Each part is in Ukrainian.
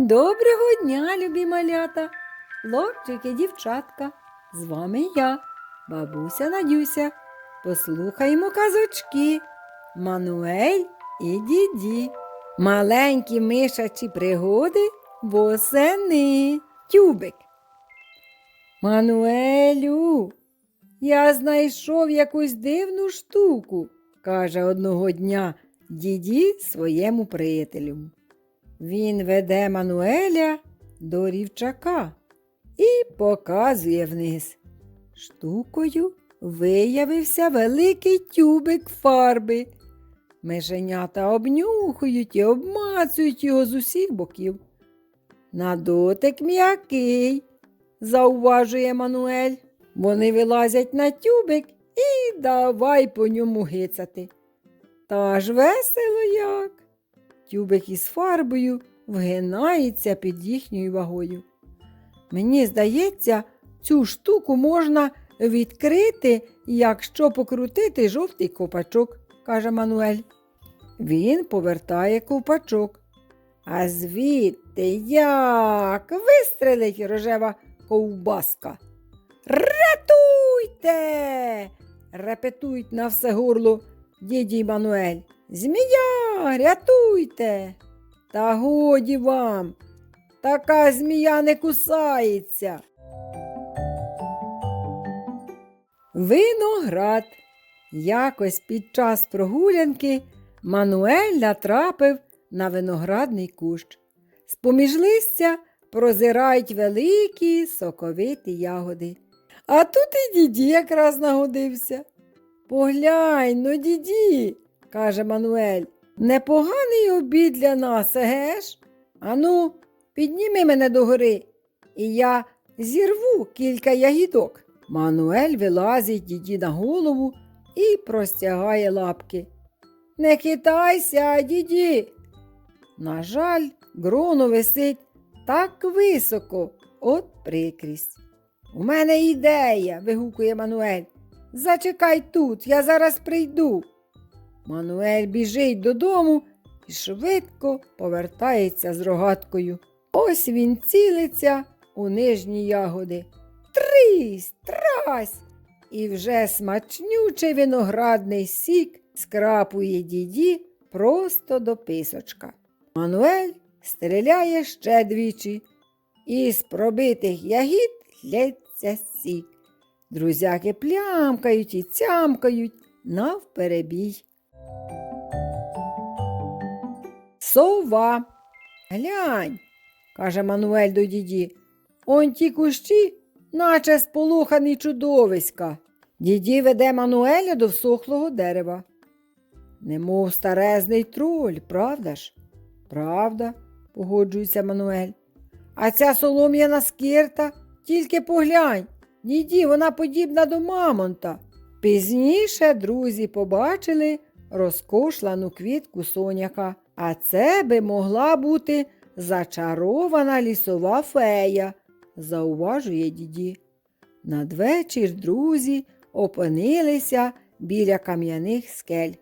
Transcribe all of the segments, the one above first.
Доброго дня, любі малята, хлопчики, дівчатка. З вами я, бабуся Надюся. Послухаємо казочки Мануель і діді. Маленькі мишачі пригоди восени. Тюбик. Мануелю, я знайшов якусь дивну штуку, каже одного дня діді своєму приятелю. Він веде Мануеля до рівчака і показує вниз. Штукою виявився великий тюбик фарби. Мишенята обнюхують і обмацують його з усіх боків. На дотик м'який, зауважує Мануель. Вони вилазять на тюбик і давай по ньому гицати. Та ж весело як. Тюбик із фарбою вгинається під їхньою вагою. Мені здається, цю штуку можна відкрити, якщо покрутити жовтий ковпачок, каже Мануель. Він повертає ковпачок. А звідти як вистрелить рожева ковбаска. Рятуйте! репетують на все горло діді Мануель. Змія, рятуйте. Та годі вам. Така змія не кусається. Виноград. Якось під час прогулянки Мануель натрапив на виноградний кущ. З-поміж листя прозирають великі соковиті ягоди. А тут і діді якраз нагодився. Поглянь, ну діді, каже Мануель, непоганий обід для нас, еге ж? Ану, підніми мене догори, і я зірву кілька ягідок. Мануель вилазить діді на голову і простягає лапки. Не хитайся, діді. На жаль, гроно висить так високо, от прикрість. У мене ідея, вигукує Мануель. Зачекай тут, я зараз прийду. Мануель біжить додому і швидко повертається з рогаткою. Ось він цілиться у нижні ягоди. Трись, трась! І вже смачнючий виноградний сік скрапує діді просто до писочка. Мануель стріляє ще двічі, і з пробитих ягід лється сік. Друзяки плямкають і цямкають навперебій. Сова. Глянь, каже Мануель до діді. Он ті кущі, наче сполохані чудовиська. Діді веде Мануеля до всохлого дерева. Немов старезний троль, правда ж? Правда, погоджується Мануель. А ця солом'яна скирта, тільки поглянь, діді, вона подібна до мамонта. Пізніше друзі побачили розкошлану квітку соняка, а це би могла бути зачарована лісова фея, зауважує діді. Надвечір друзі опинилися біля кам'яних скель.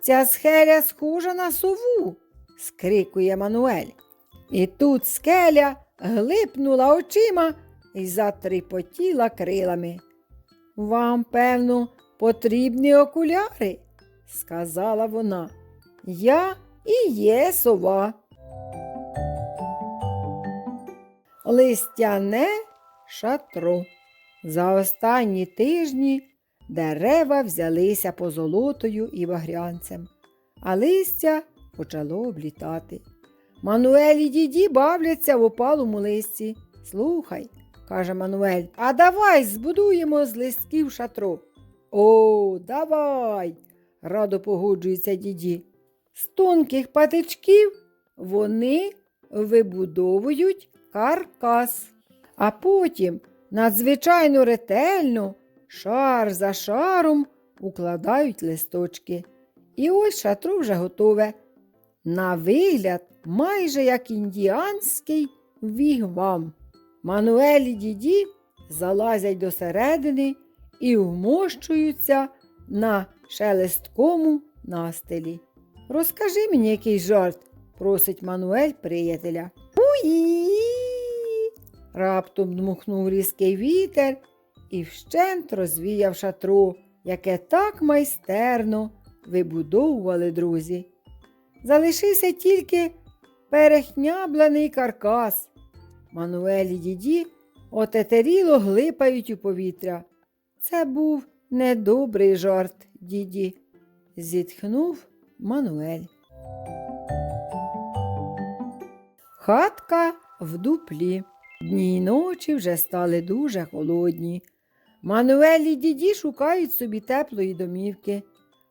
Ця скеля схожа на сову, скрикує Мануель. І тут скеля глипнула очима і затріпотіла крилами. Вам, певно, потрібні окуляри, сказала вона. Я і є сова. Листяне шатро. За останні тижні дерева взялися позолотою і багрянцем, а листя почало облітати. Мануель і діді бавляться в опалому листі. Слухай, каже Мануель, а давай збудуємо з листків шатро. О, давай, радо погоджується діді. З тонких патичків вони вибудовують каркас, а потім надзвичайно ретельно, шар за шаром укладають листочки. І ось шатро вже готове. На вигляд, майже як індіанський вігвам. Мануель і діді залазять до середини і вмощуються на шелесткому настилі. Розкажи мені який жарт, просить Мануель приятеля. І раптом дмухнув різкий вітер і вщент розвіяв шатро, яке так майстерно вибудовували друзі. Залишився тільки перехняблений каркас. Мануель і діді отетеріло глипають у повітря. Це був недобрий жарт, діді, зітхнув Мануель. Хатка в дуплі. Дні й ночі вже стали дуже холодні. Мануель і діді шукають собі теплої домівки.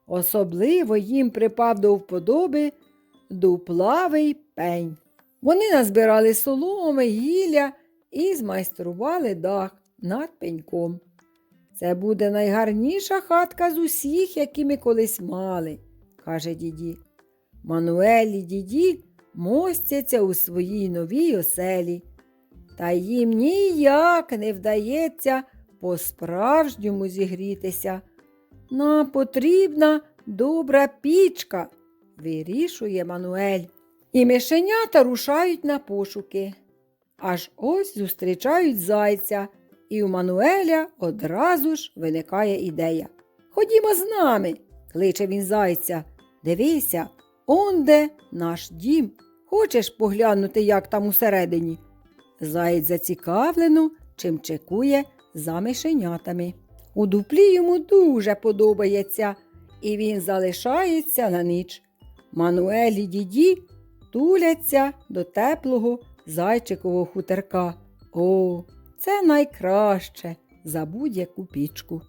Особливо їм припав до вподоби дуплавий пень. Вони назбирали соломи, гілля і змайстрували дах над пеньком. Це буде найгарніша хатка з усіх, які ми колись мали, каже діді. Мануель і діді мостяться у своїй новій оселі, та їм ніяк не вдається по-справжньому зігрітися. Нам потрібна добра пічка, вирішує Мануель. І мишенята рушають на пошуки. Аж ось зустрічають зайця, і у Мануеля одразу ж виникає ідея. Ходімо з нами, кличе він зайця. Дивися, он де наш дім. Хочеш поглянути, як там усередині? Заєць зацікавлено, чим чекує за мишенятами. У дуплі йому дуже подобається, і він залишається на ніч. Мануель і діді туляться до теплого зайчикового хутерка. О, це найкраще за будь-яку пічку.